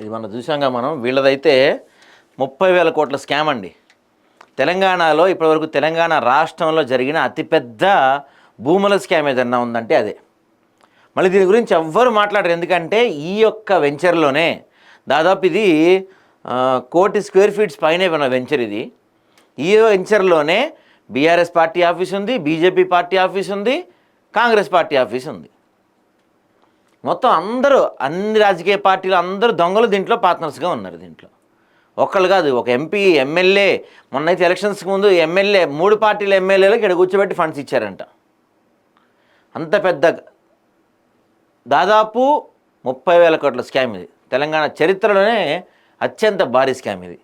ఇది మనం చూసాంగా మనం. వీళ్ళదైతే ముప్పై వేల కోట్ల స్కామ్ అండి. తెలంగాణలో ఇప్పటివరకు తెలంగాణ రాష్ట్రంలో జరిగిన అతిపెద్ద భూముల స్కామ్ ఏదన్నా ఉందంటే అదే. మళ్ళీ దీని గురించి ఎవ్వరు మాట్లాడరు. ఎందుకంటే ఈ యొక్క వెంచర్లోనే దాదాపు ఇది కోటి స్క్వేర్ ఫీట్స్ పైనే ఉన్న వెంచర్ ఇది. ఈ వెంచర్లోనే బీఆర్ఎస్ పార్టీ ఆఫీస్ ఉంది బీజేపీ పార్టీ ఆఫీస్ ఉంది కాంగ్రెస్ పార్టీ ఆఫీస్ ఉంది. మొత్తం అందరూ అన్ని రాజకీయ పార్టీలు అందరూ దొంగలు దీంట్లో పార్ట్నర్స్గా ఉన్నారు దీంట్లో. ఒక్కళ్ళు కాదు ఒక ఎంపీ ఎమ్మెల్యే మొన్నైతే ఎలక్షన్స్కి ముందు ఎమ్మెల్యే మూడు పార్టీల ఎమ్మెల్యేలకు ఇక్కడ కూర్చోబెట్టి ఫండ్స్ ఇచ్చారంట. అంత పెద్ద దాదాపు ముప్పై వేల కోట్ల స్కామ్ ఇది. తెలంగాణ చరిత్రలోనే అత్యంత భారీ స్కామ్ ఇది.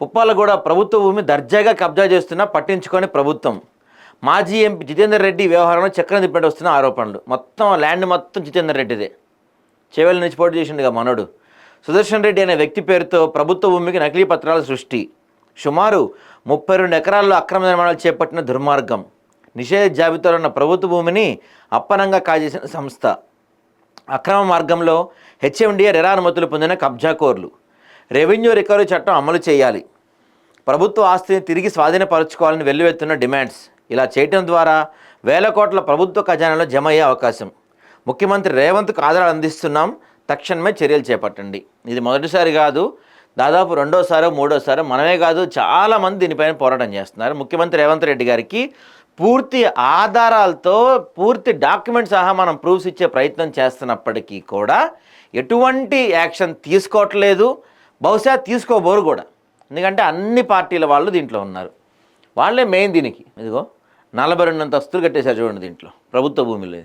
పుప్పాలగూడ ప్రభుత్వ భూమి దర్జాగా కబ్జా చేస్తున్నా పట్టించుకొని ప్రభుత్వం. మాజీ ఎంపీ జితేందర్ రెడ్డి వ్యవహారంలో చక్రం తిప్పినట్టు వస్తున్న ఆరోపణలు. మొత్తం ల్యాండ్ మొత్తం జితేందర్ రెడ్డిదే. చేవెళ్ళ నుంచి పోటీ చేసిండుగా మనోడు. సుదర్శన్ రెడ్డి అనే వ్యక్తి పేరుతో ప్రభుత్వ భూమికి నకిలీ పత్రాల సృష్టి. సుమారు ముప్పై రెండు ఎకరాల్లో అక్రమ నిర్మాణాలు చేపట్టిన దుర్మార్గం. నిషేధ జాబితాలో ఉన్న ప్రభుత్వ భూమిని అప్పనంగా కాజేసిన సంస్థ. అక్రమ మార్గంలో హెచ్ఎండిఏ ఎరా అనుమతులు పొందిన కబ్జాకోర్లు రెవెన్యూ రికవరీ చట్టం అమలు చేయాలి. ప్రభుత్వ ఆస్తిని తిరిగి స్వాధీనపరచుకోవాలని వెల్లువెత్తున్న డిమాండ్స్. ఇలా చేయటం ద్వారా వేల కోట్ల ప్రభుత్వ ఖజానాలో జమ అయ్యే అవకాశం. ముఖ్యమంత్రి రేవంత్కు ఆధారాలు అందిస్తున్నాం. తక్షణమే చర్యలు చేపట్టండి. ఇది మొదటిసారి కాదు దాదాపు రెండోసారో మూడోసారో మనమే కాదు చాలామంది దీనిపైన పోరాటం చేస్తున్నారు. ముఖ్యమంత్రి రేవంత్ రెడ్డి గారికి పూర్తి ఆధారాలతో పూర్తి డాక్యుమెంట్ సహా మనం ప్రూఫ్స్ ఇచ్చే ప్రయత్నం చేస్తున్నప్పటికీ కూడా ఎటువంటి యాక్షన్ తీసుకోవట్లేదు. బహుశా తీసుకోబోరు కూడా. ఎందుకంటే అన్ని పార్టీల వాళ్ళు దీంట్లో ఉన్నారు. వాళ్ళే మెయిన్ దీనికి. ఇదిగో. నలభై రెండు అంతస్తులు కట్టేశారు చూడండి దీంట్లో. ప్రభుత్వ భూమిలో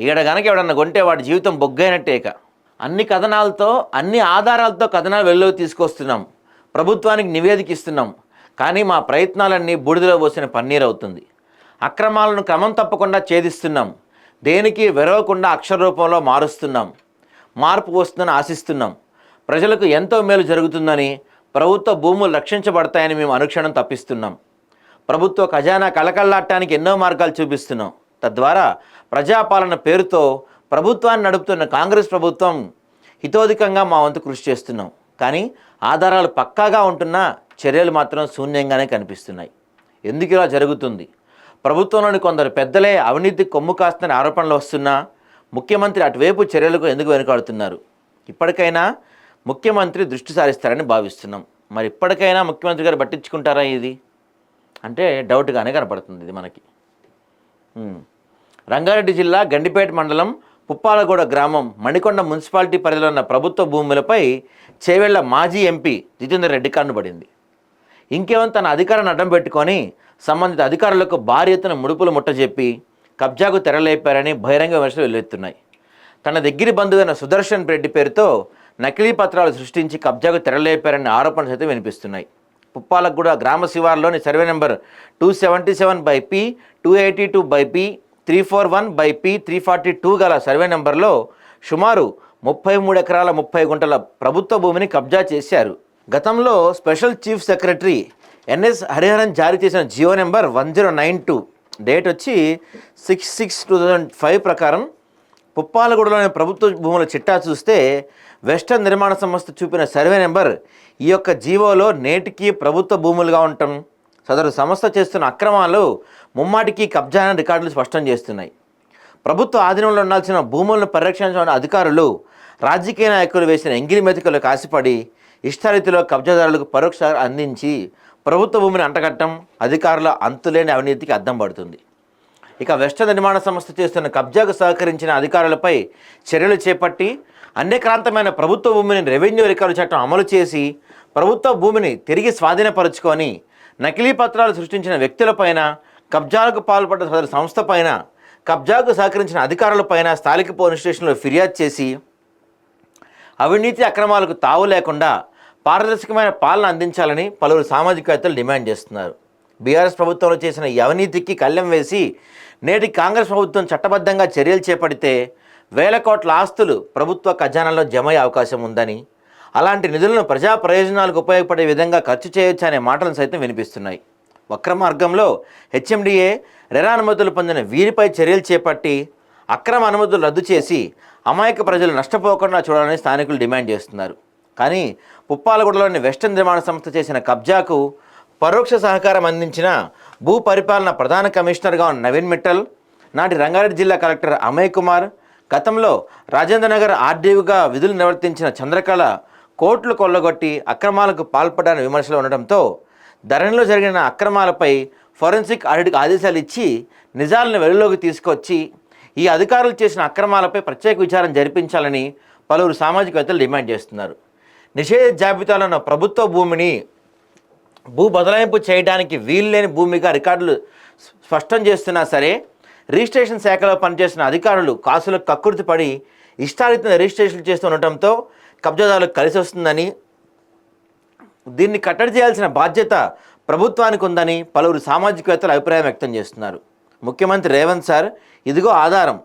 ఈడ కనుక ఎవడన్నా కొంటే వాడి జీవితం బొగ్గైనట్టేక అన్ని కథనాలతో అన్ని ఆధారాలతో కథనాలు వెలుగులోకి తీసుకొస్తున్నాం. ప్రభుత్వానికి నివేదిక ఇస్తున్నాం. కానీ మా ప్రయత్నాలన్నీ బూడిదలో పోసిన పన్నీరు అవుతుంది. అక్రమాలను క్రమం తప్పకుండా ఛేదిస్తున్నాం. దేనికి వెరవకుండా అక్షర రూపంలో మారుస్తున్నాం. మార్పు వస్తుందని ఆశిస్తున్నాం. ప్రజలకు ఎంతో మేలు జరుగుతుందని ప్రభుత్వ భూములు రక్షించబడతాయని మేము అనుక్షణం తప్పిస్తున్నాం. ప్రభుత్వ ఖజానా కలకల్లాటానికి ఎన్నో మార్గాలు చూపిస్తున్నాం. తద్వారా ప్రజాపాలన పేరుతో ప్రభుత్వాన్ని నడుపుతున్న కాంగ్రెస్ ప్రభుత్వం హితోధికంగా మా వంతు కృషి చేస్తున్నాం. కానీ ఆధారాలు పక్కాగా ఉంటున్నా చర్యలు మాత్రం శూన్యంగానే కనిపిస్తున్నాయి. ఎందుకు ఇలా జరుగుతుంది? ప్రభుత్వంలోని కొందరు పెద్దలే అవినీతి కొమ్ము కాస్తున్న ఆరోపణలు వస్తున్నా ముఖ్యమంత్రి అటువైపు చర్యలకు ఎందుకు వెనుకాడుతున్నారు? ఇప్పటికైనా ముఖ్యమంత్రి దృష్టి సారిస్తారని భావిస్తున్నాం. మరి ఇప్పటికైనా ముఖ్యమంత్రి గారు పట్టించుకుంటారా ఇది? అంటే డౌట్గానే కనపడుతుంది ఇది మనకి. రంగారెడ్డి జిల్లా గండిపేట మండలం పుప్పాలగూడ గ్రామం మణికొండ మున్సిపాలిటీ పరిధిలో ఉన్న ప్రభుత్వ భూములపై చేవెళ్ళ మాజీ ఎంపీ జితేందర్ రెడ్డి కన్నుబడింది ఇంకేమో తన అధికారాన్ని అడ్డం పెట్టుకొని సంబంధిత అధికారులకు భారీ ఎత్తున ముడుపులు ముట్టజెప్పి కబ్జాకు తెరలేపారని బహిరంగ విమర్శలు వెల్లువెత్తున్నాయి. తన దగ్గర బంధువైన సుదర్శన్ రెడ్డి పేరుతో నకిలీ పత్రాలు సృష్టించి కబ్జాకు తెరలేపారనే ఆరోపణలు సైతం వినిపిస్తున్నాయి. పుప్పాలగూడ గ్రామ శివార్లోని survey number two seventy seven by P two eighty two by P three four one by P three forty two గల సర్వే నెంబర్లో సుమారు ముప్పై మూడు ఎకరాల ముప్పై గుంటల ప్రభుత్వ భూమిని కబ్జా చేశారు. గతంలో special chief secretary N S Hariharan జారీ చేసిన G O number one zero nine two. Date వచ్చి six six two thousand five ప్రకారం పుప్పాలగూడలోని ప్రభుత్వ భూముల చిట్టా చూస్తే వెస్టర్న్ నిర్మాణ సంస్థ చూపిన సర్వే నెంబర్ ఈ యొక్క జీవోలో నేటికి ప్రభుత్వ భూములుగా ఉండటం. సదరు సంస్థ చేస్తున్న అక్రమాలు ముమ్మాటికి కబ్జా అనే రికార్డులు స్పష్టం చేస్తున్నాయి. ప్రభుత్వ ఆధీనంలో ఉండాల్సిన భూములను పరిరక్షించిన అధికారులు రాజకీయ నాయకులు వేసిన ఎంగిలి మెతుకలు కాసిపడి ఇష్టారీతిలో కబ్జాదారులకు పరోక్ష అందించి ప్రభుత్వ భూమిని అంటగట్టడం అధికారుల అంతులేని అవినీతికి అద్దం పడుతుంది. ఇక వెస్టర్న్ నిర్మాణ సంస్థ చేస్తున్న కబ్జాకు సహకరించిన అధికారులపై చర్యలు చేపట్టి అన్యక్రాంతమైన ప్రభుత్వ భూమిని రెవెన్యూ రికవరీ చట్టం అమలు చేసి ప్రభుత్వ భూమిని తిరిగి స్వాధీనపరుచుకొని నకిలీ పత్రాలు సృష్టించిన వ్యక్తులపైన కబ్జాలకు పాల్పడ్డ సదరు సంస్థపైన కబ్జాకు సహకరించిన అధికారులపైన స్థానిక పోలీస్ స్టేషన్లో ఫిర్యాదు చేసి అవినీతి అక్రమాలకు తావు లేకుండా పారదర్శకమైన పాలన అందించాలని పలువురు సామాజికవేత్తలు డిమాండ్ చేస్తున్నారు. బీఆర్ఎస్ ప్రభుత్వంలో చేసిన ఈ అవినీతికి కళ్ళెం వేసి నేటి కాంగ్రెస్ ప్రభుత్వం చట్టబద్ధంగా చర్యలు చేపడితే వేల కోట్ల ఆస్తులు ప్రభుత్వ ఖజానాలో జమ అయ్యే అవకాశం ఉందని అలాంటి నిధులను ప్రజా ప్రయోజనాలకు ఉపయోగపడే విధంగా ఖర్చు చేయొచ్చు అనే మాటలు సైతం వినిపిస్తున్నాయి. వక్ర మార్గంలో హెచ్ఎండిఏ రెరా అనుమతులు పొందిన వీరిపై చర్యలు చేపట్టి అక్రమ అనుమతులు రద్దు చేసి అమాయక ప్రజలు నష్టపోకుండా చూడాలని స్థానికులు డిమాండ్ చేస్తున్నారు. కానీ పుప్పాలగూడలోని వెస్టర్న్ నిర్మాణ సంస్థ చేసిన కబ్జాకు పరోక్ష సహకారం అందించిన భూ పరిపాలన ప్రధాన కమిషనర్గా ఉన్న నవీన్ మిట్టల్ నాటి రంగారెడ్డి జిల్లా కలెక్టర్ అమయ్ కుమార్ గతంలో రాజేంద్రనగర్ ఆర్డీఓగా విధులు నిర్వర్తించిన చంద్రకళ కోట్లు కొల్లగొట్టి అక్రమాలకు పాల్పడాలని విమర్శలు ఉండడంతో ధరణిలో జరిగిన అక్రమాలపై ఫోరెన్సిక్ ఆడిట్కి ఆదేశాలు ఇచ్చి నిజాలను వెలుగులోకి తీసుకొచ్చి ఈ అధికారులు చేసిన అక్రమాలపై ప్రత్యేక విచారణ జరిపించాలని పలువురు సామాజికవేత్తలు డిమాండ్ చేస్తున్నారు. నిషేధ జాబితాలో ఉన్న ప్రభుత్వ భూమిని భూ బదలాయింపు చేయడానికి వీల్లేని భూమిగా రికార్డులు స్పష్టం చేస్తున్నా సరే రిజిస్ట్రేషన్ శాఖలో పనిచేసిన అధికారులు కాసులకు కక్కుర్తి పడి ఇష్టారీతంగా రిజిస్ట్రేషన్ చేస్తూ ఉండటంతో కబ్జాదారులకు కలిసి వస్తుందని దీన్ని కట్టడి చేయాల్సిన బాధ్యత ప్రభుత్వానికి ఉందని పలువురు సామాజికవేత్తలు అభిప్రాయం వ్యక్తం చేస్తున్నారు. ముఖ్యమంత్రి రేవంత్ సార్ ఇదిగో ఆధారం.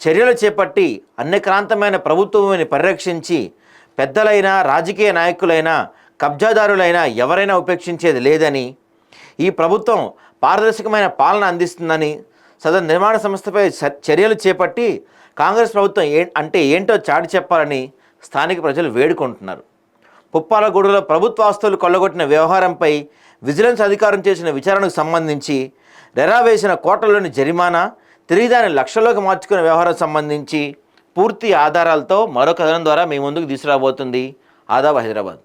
చర్యలు చేపట్టి అన్యక్రాంతమైన ప్రభుత్వం పరిరక్షించి పెద్దలైన రాజకీయ నాయకులైనా కబ్జాదారులైనా ఎవరైనా ఉపేక్షించేది లేదని ఈ ప్రభుత్వం పారదర్శకమైన పాలన అందిస్తుందని సదర్ నిర్మాణ సంస్థపై చ- చర్యలు చేపట్టి కాంగ్రెస్ ప్రభుత్వం ఏ అంటే ఏంటో చాటి చెప్పాలని స్థానిక ప్రజలు వేడుకుంటున్నారు. పుప్పాలగూడలో ప్రభుత్వ ఆస్తులు కొల్లగొట్టిన వ్యవహారంపై విజిలెన్స్ అధికారం చేసిన విచారణకు సంబంధించి రెరా వేసిన కోటలోని జరిమానా తిరిగి దాన్ని లక్షల్లోకి మార్చుకునే వ్యవహారం సంబంధించి పూర్తి ఆధారాలతో మరో కథనం ద్వారా మీ ముందుకు తీసుకురాబోతుంది ఆదాబ్ హైదరాబాద్.